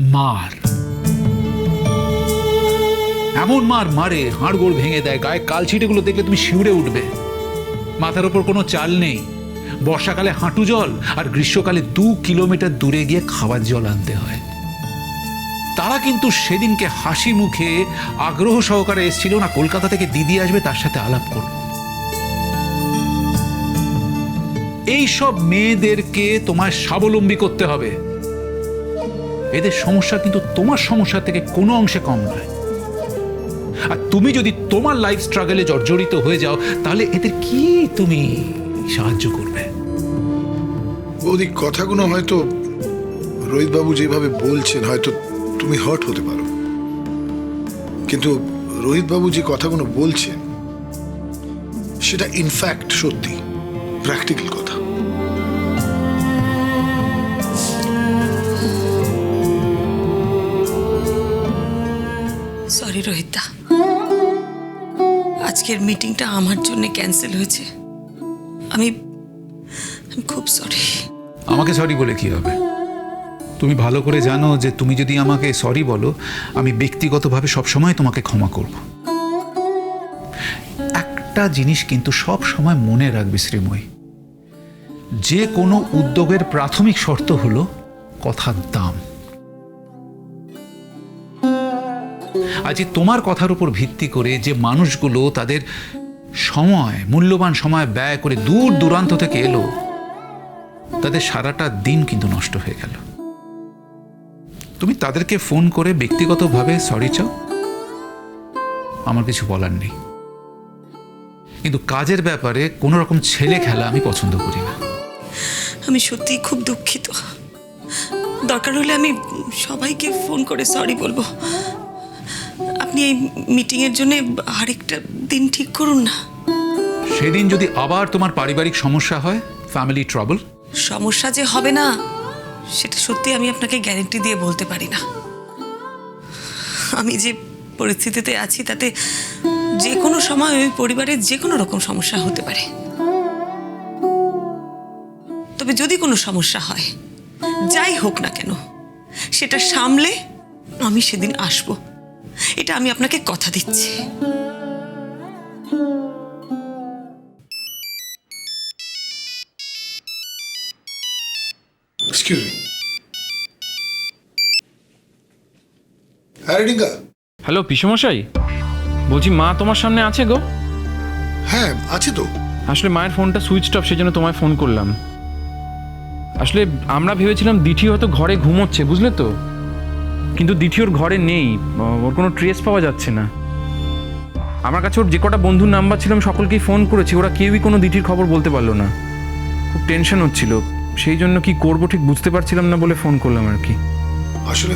মার। এমন মার মারে, হাড়গোড় ভেঙে দেয়, গায়ে কালছিটেগুলো দেখলে তুমি শিউরে উঠবে। মাথার ওপর কোনো চাল নেই। বর্ষাকালে হাঁটু জল আর গ্রীষ্মকালে দু কিলোমিটার দূরে গিয়ে খাবার জল আনতে হয়। তারা কিন্তু সেদিনকে হাসি মুখে আগ্রহ সহকারে এসেছিল, না, কলকাতা থেকে দিদি আসবে, তার সাথে আলাপ করব। এই সব মেয়েদেরকে তোমায় স্বাবলম্বী করতে হবে। এদের সমস্যা কিন্তু তোমার সমস্যা থেকে কোনো অংশে কম নয়। আর তুমি যদি তোমার লাইফ স্ট্রাগলে জর্জরিত হয়ে যাও, তাহলে এদের কি তুমি সাহায্য করবে? বৌদি, কথাগুলো হয়তো রোহিতবাবু যেভাবে বলছেন, হয়তো তুমি হার্ট হতে পারো। কিন্তু রোহিতবাবু যে কথাগুলো বলছেন, সেটা ইনফ্যাক্ট সত্যি প্র্যাকটিক্যাল সরি রোহিতদা আজকের মিটিংটা আমার জন্য ক্যান্সেল হয়েছে। আমি আমি খুব সরি আমাকে সরি বলে কি হবে? তুমি ভালো করে জানো যে তুমি যদি আমাকে সরি বলো, আমি ব্যক্তিগতভাবে সবসময় তোমাকে ক্ষমা করব। একটা জিনিস কিন্তু সব সময় মনে রাখবে শ্রীময়ী। যে কোনো উদ্যোগের প্রাথমিক শর্ত হলো কথার দাম। আজ এই তোমার কথার উপর ভিত্তি করে যে মানুষগুলো তাদের সময়, মূল্যবান সময় ব্যয় করে দূর দূরান্ত থেকে এলো, তাদের সারাটা দিন কিন্তু নষ্ট হয়ে গেল। তুমি তাদেরকে ফোন করে ব্যক্তিগতভাবে সরি চাও? আমার কিছু বলার নেই। কিন্তু কাজের ব্যাপারে কোনো রকম ছেলে খেলা আমি পছন্দ করি না। আমি সত্যিই খুব দুঃখিত। দরকার হলে আমি সবাইকে ফোন করে সরি বলব। আপনি এই মিটিংয়ের জন্য আরেকটা দিন ঠিক করুন না। সেদিন যদি আবার তোমার পারিবারিক সমস্যা হয় ফ্যামিলি ট্রাবল সমস্যা যে হবে না সেটা সত্যি আমি আপনাকে গ্যারেন্টি দিয়ে বলতে পারি না। আমি যে পরিস্থিতিতে আছি তাতে যে কোনো সময় ওই পরিবারের যে কোনো রকম সমস্যা হতে পারে। তবে যদি কোনো সমস্যা হয় যাই হোক না কেন সেটা সামলে আমি সেদিন আসব। এটা আমি আপনাকে কথা দিচ্ছি। এক্সকিউজ মি হ্যাঁ রিঙ্কা হ্যালো পিসমশাই বলছি মা তোমার সামনে আছে গো? হ্যাঁ আছে তো। আসলে মায়ের ফোনটা সুইচ অফ সেজন্য তোমায় ফোন করলাম। আসলে আমরা ভেবেছিলাম দিঠি হয়তো ঘরে ঘুমোচ্ছে বুঝলে তো? কিন্তু ওর ঘরে নেই। ওর কোনো ট্রেস পাওয়া যাচ্ছে না। আমার কাছে ওর যে কটা বন্ধুর নাম্বার ছিল আমি সকলকেই ফোন করেছি। ওরা কেউই কোনো দিঠির খবর বলতে পারল না। খুব টেনশন হচ্ছিল। সেই জন্য কি করব ঠিক বুঝতে পারছিলাম না বলে ফোন করলাম আর কি। আসলে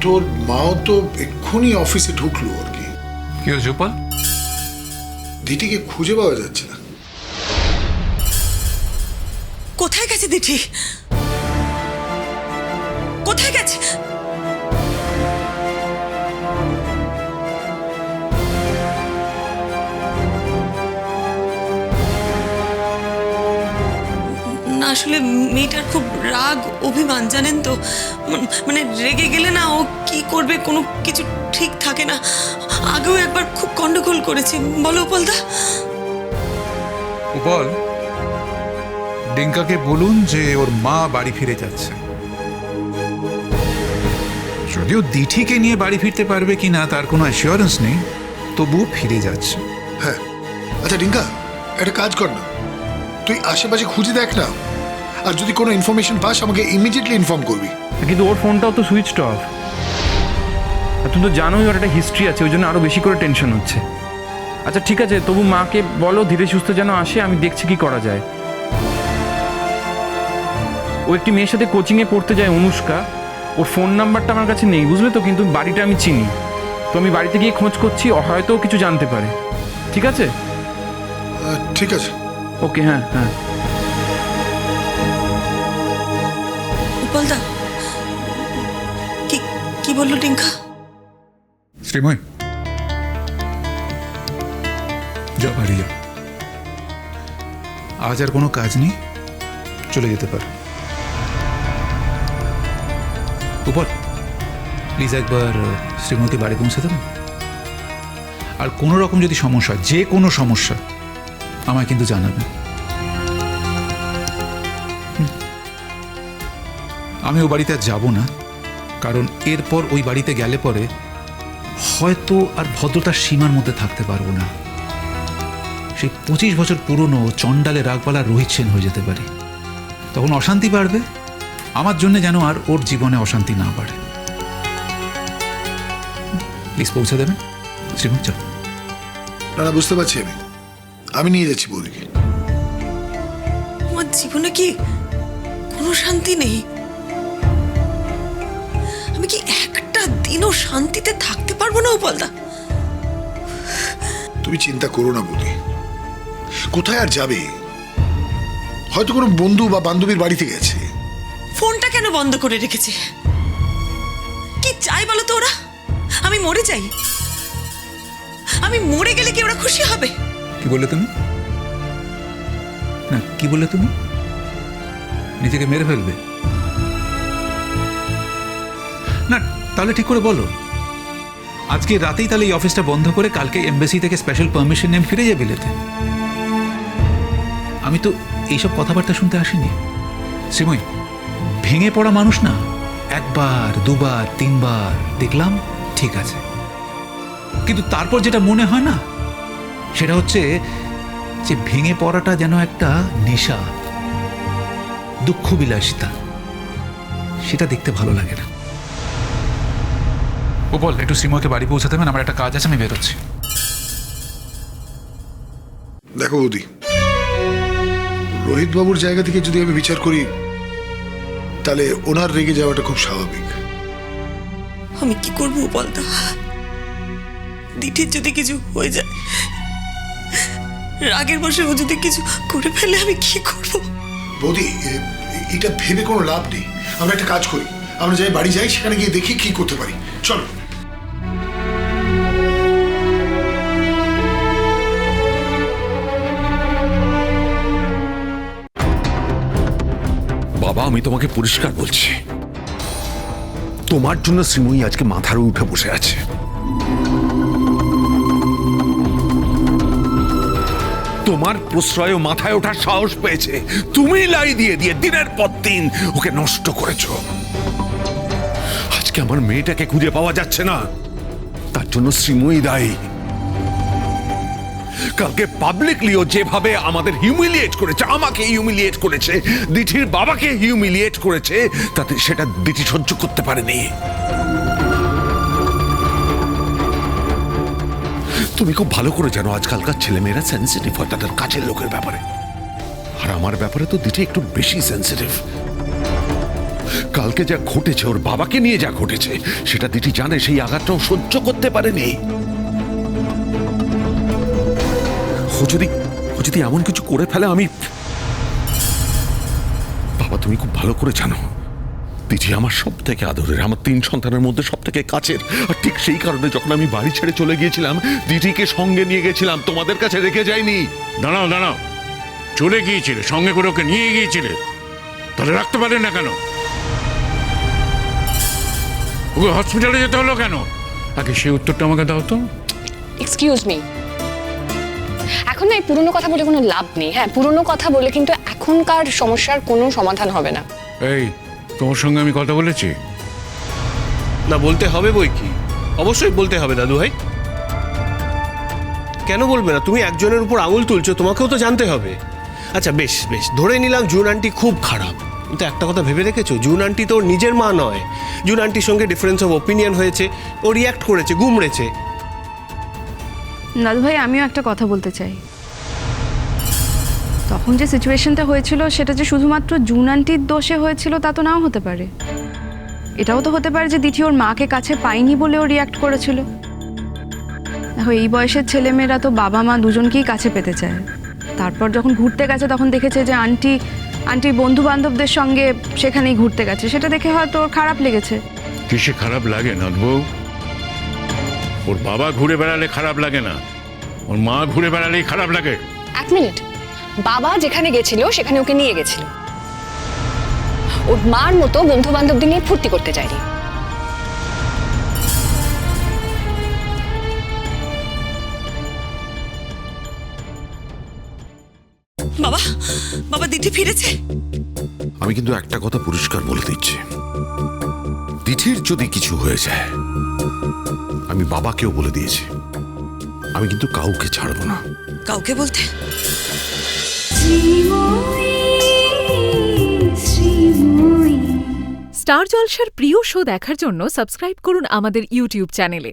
তোর মাও তো এক্ষুনি অফিসে ঢুকলো আর কি। কি হয়েছে গোপাল দিটিকে খুঁজে পাওয়া যাচ্ছে না। কোথায় গেছে দিঠি কোথায় গেছে? না আসলে মেয়েটার খুব রাগ অভিমান জানেন তো? মানে রেগে গেলে না ও কি করবে কোনো কিছু ঠিক থাকে না। আগেও একবার খুব গন্ডগোল করেছে। বলো উপলদা। গোপাল ডিঙ্কাকে বলুন যে ওর মা বাড়ি ফিরে যাচ্ছে। যদিও দিঠিকে নিয়ে বাড়ি ফিরতে পারবে কি না তার কোনো অ্যাসিওরেন্স নেই তবুও ফিরে যাচ্ছে। হ্যাঁ। আচ্ছা ডিঙ্কা একটা কাজ কর না। তুই আশেপাশে খুঁজে দেখ না। আর যদি কোনো ইনফরমেশন পাস আমাকে ইমিডিয়েটলি ইনফর্ম করবি। কিন্তু ওর ফোনটাও তো সুইচ অফ আর তুমি তো জানোই ওর একটা হিস্ট্রি আছে ওই জন্য আরও বেশি করে টেনশন হচ্ছে। আচ্ছা ঠিক আছে তবু মাকে বলো ধীরে সুস্থ যেন আসে আমি দেখছি কি করা যায়। ও একটি মেয়ের সাথে কোচিংয়ে পড়তে যায় অনুষ্কা। ওর ফোন নাম্বারটা আমার কাছে নেই বুঝলে তো কিন্তু বাড়িটা আমি চিনি। তো আমি বাড়িতে গিয়ে খোঁজ করছি হয়তো কিছু জানতে পারে। ঠিক আছে? ঠিক আছে। ওকে হ্যাঁ হ্যাঁ। বলল, টিঙ্কা শ্রীময় যা বাড়ি যা আজ আর কোনো কাজ নেই, চলে যেতে পার। উপর, প্লিজ একবার শ্রীমতী বাড়ি পৌঁছে দেবেন? আর কোনো রকম যদি সমস্যা যে কোনো সমস্যা, আমায় কিন্তু জানাবেন। হুম। আমি ও বাড়িতে আর যাব না। কারণ এরপর ওই বাড়িতে গেলে পরে হয়তো আর ভদ্রতার সীমার মধ্যে থাকতে পারব না। সেই পঁচিশ বছর পুরনো চণ্ডালে রাগবালা রোহিত সেন হয়ে যেতে পারি। তখন অশান্তি বাড়বে। আমার জন্য যেন আর ওর জীবনে অশান্তি না বাড়ে। প্লিজ পৌঁছে দেবেন শ্রীমন্ত চল। না বুঝতে পারছি আমি। আমি নিয়ে যাচ্ছি বৌদিকে আমার জীবনে কি কোনো শান্তি নেই? একটা দিনও শান্তিতে থাকতে পারব না উপলদা? তুমি চিন্তা করো না বৌদি। কোথায় আর যাবে? হয়তো কোনো বন্ধু বা বান্ধবীর বাড়িতে গেছে। ফোনটা কেন বন্ধ করে রেখেছে? কি চাই বলো তো ওরা? আমি মরে যাই। আমি মরে গেলে কি ওরা খুশি হবে? কি বললে তুমি? না কি বললে তুমি? নিজেকে মেরে ফেলবে। না তাহলে ঠিক করে বলো। আজকে রাতেই তাহলে এই অফিসটা বন্ধ করে কালকে এমবেসি থেকে স্পেশাল পারমিশন নিয়ে ফিরে যাবে বিলেতে। আমি তো এইসব কথাবার্তা শুনতে আসিনি। শ্রীময়, ভেঙে পড়া মানুষ না? একবার, দুবার, তিনবার, দেখলাম ঠিক আছে। কিন্তু তারপর যেটা মনে হয় না, সেটা হচ্ছে যে ভেঙে পড়াটা যেন একটা নেশা দুঃখ বিলাসিতা সেটা দেখতে ভালো লাগে না। ও বল একটু শ্রীময়কে বাড়ি পৌঁছাতে হবে আমার একটা কাজ আছে আমি বেরোচ্ছি। দেখো বৌদি রোহিত বাবুর জায়গা থেকে যদি আমি বিচার করি তাহলে ওনার রেগে যাওয়াটা খুব স্বাভাবিক। আমি কি করব বলতো দিঠির যদি কিছু হয়ে যায় রাগের বসে ও যদি কিছু করে ফেলে আমি কি করব? বৌদি এটা ভেবে কোনো লাভ নেই। আমরা একটা কাজ করি। আমরা যাই বাড়ি যাই সেখানে গিয়ে দেখি কি করতে পারি। চলো। বাবা আমি তোমাকে পরিষ্কার বলছি। তোমার জন্য শ্রীময়ী আজকে মাথার উঠে বসে আছে। তোমার প্রশ্রয়ে ও মাথায় ওঠার সাহস পেয়েছে। তুমি লাই দিয়ে দিয়ে দিনের পর দিন ওকে নষ্ট করেছ। আজকে আমার মেয়েটাকে খুঁজে পাওয়া যাচ্ছে না। তার জন্য শ্রীময়ী দায়ী। কালকে পাবলিকলিও যেভাবে আমাদের হিউমিলিয়েট করেছে, আমাকে হিউমিলিয়েট করেছে, দিঠির বাবাকে হিউমিলিয়েট করেছে, তাতে সেটা দিঠি সহ্য করতে পারেনি। তুমি খুব ভালো করে জানো, আজকালকার ছেলেমেয়েরা সেন্সিটিভ হয় তাদের কাছের লোকের ব্যাপারে। আর আমার ব্যাপারে তো দিঠি একটু বেশি সেন্সিটিভ কালকে যা ঘটেছে, ওর বাবাকে নিয়ে যা ঘটেছে, সেটা দিঠি জানে, সেই আঘাতটাও সহ্য করতে পারেনি। ও যদি ও যদি এমন কিছু করে ফেলে, আমি বাবা, তুমি খুব ভালো করে জানো, দিদি আমার সব থেকে আদরের, আমার তিন সন্তানের মধ্যে সব থেকে কাছের। আর ঠিক সেই কারণে যখন আমি বাড়ি ছেড়ে চলে গিয়েছিলাম, দিদিকে সঙ্গে নিয়ে গেছিলাম, তোমাদের কাছে রেখে যাইনি। দাঁড়াও দাঁড়াও। চলে গিয়েছিলে, সঙ্গে করে ওকে নিয়ে গিয়েছিলে। তাহলে রাখতে পারেন না কেন? ওকে হসপিটালে যেতে হলো কেন? আগে সেই উত্তরটা আমাকে দাও তো। এক্সকিউজ মি এখন না এই পুরনো কথা বলে কোনো লাভ নেই। হ্যাঁ পুরনো কথা বলে কিন্তু এখনকার সমস্যার কোনো সমাধান হবে না। এই তোমার সঙ্গে আমি কথা বলেছি? না বলতে হবে বই কি? অবশ্যই বলতে হবে দাদু ভাই। কেন বলবে না? তুমি একজনের উপর আঙুল তুলছো তোমাকেও তো জানতে হবে। আচ্ছা বেশ বেশ ধরে নিলাম জুন আন্টি খুব খারাপ। কিন্তু একটা কথা ভেবে রেখেছো জুন আন্টি তো ওর নিজের মা নয়। জুন আন্টির সঙ্গে ডিফারেন্স অফ ওপিনিয়ন হয়েছে। ও রিয়াক্ট করেছে, গুমড়েছে। দাদু ভাই, আমিও একটা কথা বলতে চাই। তখন যে সিচুয়েশনটা হয়েছিল, সেটা যে শুধুমাত্র জুন আন্টির দোষে হয়েছিল, তা তো নাও হতে পারে। এটাও তো হতে পারে যে দিঠি ওর মাকে কাছে পায়নি বলে ও রিয়াক্ট করেছিল। দেখো, এই বয়সের ছেলেমেয়েরা তো বাবা মা দুজনকেই কাছে পেতে চায়। তারপর যখন ঘুরতে গেছে, তখন দেখেছে যে আন্টি আন্টির বন্ধু বান্ধবদের সঙ্গে সেখানেই ঘুরতে গেছে। সেটা দেখে হয়তো ওর খারাপ লেগেছে। কিসে খারাপ লাগে নাথবউ? ওর বাবা ঘুরে বেড়ালে খারাপ লাগে না। ওর মা ঘুরে বেড়ালেই খারাপ লাগে। এক মিনিট। বাবা যেখানে গেছিল সেখানে ওকে নিয়ে গেছিল। ওর মার মতো বন্ধু বান্ধবদের নিয়ে ফুর্তি করতে চাইনি বাবা বাবা দিঠি ফিরেছে। আমি কিন্তু একটা কথা পরিষ্কার বলে দিচ্ছি। তিথির যদি কিছু হয়ে যায় আমি বাবাকেও বলে দিয়েছি। আমি কিন্তু কাউকে ছাড়বো না। কাউকে বলতে? স্টার জলসার প্রিয় শো দেখার জন্য সাবস্ক্রাইব করুন আমাদের ইউটিউব চ্যানেলে।